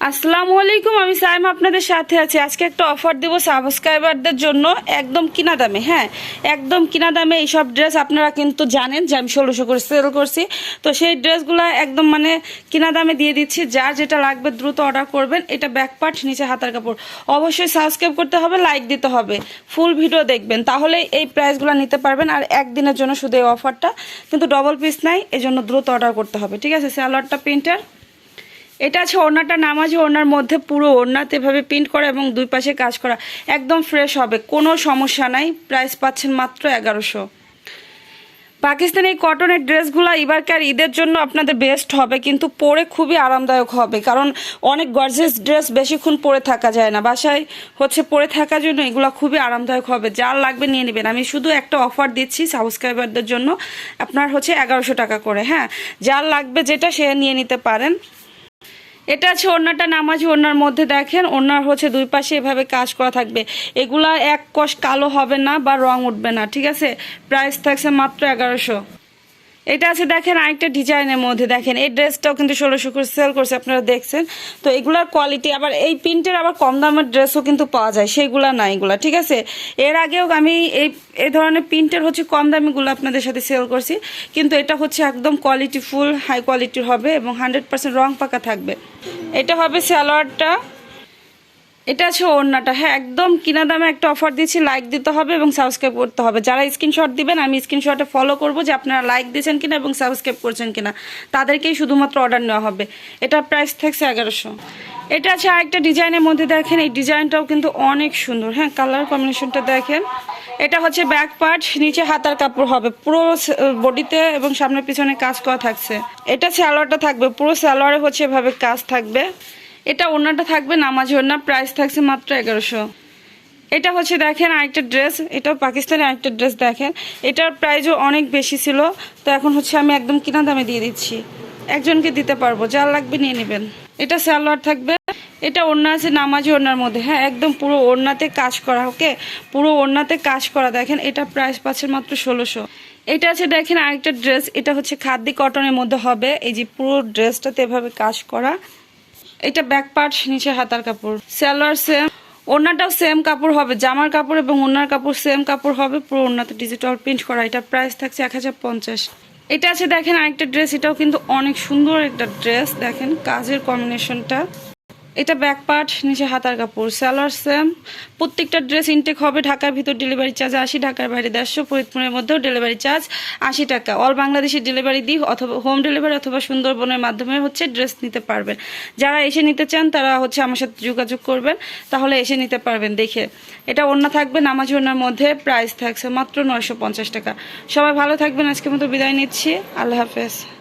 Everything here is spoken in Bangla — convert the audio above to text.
আসসালামু আলাইকুম, আমি সাইম আপনাদের সাথে আছি। আজকে একটা অফার দেবো সাবস্ক্রাইবারদের জন্য, একদম কিনা দামে হ্যাঁ একদম কিনা দামে এইসব ড্রেস আপনারা কিন্তু জানেন যে আমি ষোলোশো করে সেল করছি। তো সেই ড্রেসগুলো একদম মানে কিনা দামে দিয়ে দিচ্ছি, যার যেটা লাগবে দ্রুত অর্ডার করবেন, এটা ব্যাক পার্ট নিচে হাতার কাপড়। অবশ্যই সাবস্ক্রাইব করতে হবে লাইক দিতে হবে ফুল ভিডিও দেখবেন, তাহলে এই প্রাইসগুলো নিতে পারবেন, আর একদিনের জন্য শুধু এই অফারটা কিন্তু ডবল পিস নাই এই জন্য দ্রুত অর্ডার করতে হবে, ঠিক আছে? স্যালোয়ারটা প্রিন্টার এটা আছে ওড়নাটা নামাজি ওড়নার মধ্যে পুরো ওড়নাতে এভাবে প্রিন্ট করা এবং দুই পাশে কাজ করা। একদম ফ্রেশ হবে, কোনো সমস্যা নাই প্রাইস পাচ্ছেন মাত্র এগারোশো। পাকিস্তানি কটনের ড্রেসগুলো এবারকার ঈদের জন্য আপনাদের বেস্ট হবে? কিন্তু পরে খুবই আরামদায়ক হবে, কারণ অনেক গর্জেস ড্রেস বেশিক্ষণ পরে থাকা যায় না। বাসায় হচ্ছে পরে থাকার জন্য এগুলো খুবই আরামদায়ক হবে। যার লাগবে নিয়ে নেবেন। আমি শুধু একটা অফার দিচ্ছি সাবস্ক্রাইবারদের জন্য, আপনার হচ্ছে এগারোশো টাকা করে হ্যাঁ? যার লাগবে যেটা সে নিয়ে নিতে পারেন। এটা আছে ওড়নাটা নামাজি ওনার মধ্যে দেখেন ওনার হচ্ছে দুই পাশে এভাবে কাজ করা থাকবে। এগুলা এক কষ কালো হবে না বা রং উঠবে না, ঠিক আছে? প্রাইস থাকছে মাত্র এগারোশো। এটা আছে, দেখেন আরেকটা ডিজাইনের মধ্যে, দেখেন। এই ড্রেসটাও কিন্তু ষোলোশো করে সেল করছে, আপনারা দেখছেন। তো এগুলার কোয়ালিটি আবার এই প্রিন্টের আবার কম দামের ড্রেসও কিন্তু পাওয়া যায় সেইগুলা না এগুলা, ঠিক আছে? এর আগেও আমি এই এই ধরনের প্রিন্টের হচ্ছে কম দামিগুলো আপনাদের সাথে সেল করছি, কিন্তু এটা হচ্ছে একদম কোয়ালিটি ফুল হাই কোয়ালিটির হবে এবং হান্ড্রেড পার্সেন্ট রং পাকা থাকবে। এটা হবে স্যালোয়ারটা এটা আছে ওড়নাটা। হ্যাঁ একদম কিনা দামে একটা অফার দিচ্ছি লাইক দিতে হবে এবং সাবস্ক্রাইব করতে হবে। যারা স্ক্রিনশট দিবেন, আমি স্ক্রিনশটে ফলো করব যে আপনারা লাইক দিয়েছেন কিনা এবং সাবস্ক্রাইব করছেন কিনা। তাদেরকেই শুধুমাত্র অর্ডার নেওয়া হবে। এটা প্রাইস থাকছে এগারোশো। এটা আছে আরেকটা ডিজাইনের মধ্যে দেখেন, এই ডিজাইনটাও কিন্তু অনেক সুন্দর। হ্যাঁ কালার কম্বিনেশনটা দেখেন। এটা হচ্ছে ব্যাক পার্ট নিচে হাতার কাপড় হবে। পুরো বডিতে এবং সামনে পিছনে কাজ করা থাকছে। এটা স্যালোয়ারটা থাকবে। পুরো স্যালোয়ারে হচ্ছে এভাবে কাজ থাকবে। এটা ওনাটা থাকবে নামাজি ওনা প্রাইস থাকছে মাত্র এগারোশো। এটা হচ্ছে দেখেন আরেকটা ড্রেস এটাও পাকিস্তানি আরেকটা ড্রেস দেখেন। এটার প্রাইসও অনেক বেশি ছিল, তো এখন হচ্ছে আমি একদম কিনা দামে দিয়ে দিচ্ছি। একজনকে দিতে পারব যার লাগবে নিয়ে নেবেন। এটা সালোয়ার থাকবে, এটা ওড়না আছে নামাজি ওড়নার মধ্যে। হ্যাঁ একদম পুরো ওড়নাতে কাজ করা, ওকে? পুরো ওড়নাতে কাজ করা, দেখেন, এটা প্রাইস পাচ্ছেন মাত্র ষোলোশো। এটা আছে দেখেন আরেকটা ড্রেস এটা হচ্ছে খাদ্য কটনের মধ্যে হবে। এই যে পুরো ড্রেসটাতে এভাবে কাজ করা। এটা ব্যাক পার্ট নিচে হাতার কাপড়। সালোয়ার সেম ওড়নাটাও সেম কাপড় হবে, জামার কাপড় এবং ওড়নার কাপড় সেম কাপড় হবে, পুরো ওড়নাতে ডিজিটাল প্রিন্ট করা। এটা প্রাইস থাকছে এক হাজার পঞ্চাশ। এটা আছে, দেখেন আরেকটা ড্রেস এটাও কিন্তু অনেক সুন্দর একটা ড্রেস দেখেন, কাজের কম্বিনেশনটা এটা ব্যাক পার্ট নিচে হাতার কাপড়, সালোয়ার সেম। প্রত্যেকটা ড্রেস ইনটেক হবে ঢাকার ভিতর ডেলিভারি চার্জ আশি, ঢাকার বাইরে দেড়শো, ফরিদপুরের মধ্যেও ডেলিভারি চার্জ আশি টাকা। অল বাংলাদেশে ডেলিভারি দিই অথবা হোম ডেলিভারি অথবা সুন্দরবনের মাধ্যমে হচ্ছে ড্রেস নিতে পারবেন। যারা এসে নিতে চান, তারা হচ্ছে আমার সাথে যোগাযোগ করবেন, তাহলে এসে নিতে পারবেন দেখে। এটা অন্য থাকবে নামাজ ওনার মধ্যে প্রাইস থাকছে মাত্র নয়শো পঞ্চাশ টাকা। সবাই ভালো থাকবেন, আজকের মতো বিদায় নিচ্ছি। আল্লাহ হাফেজ।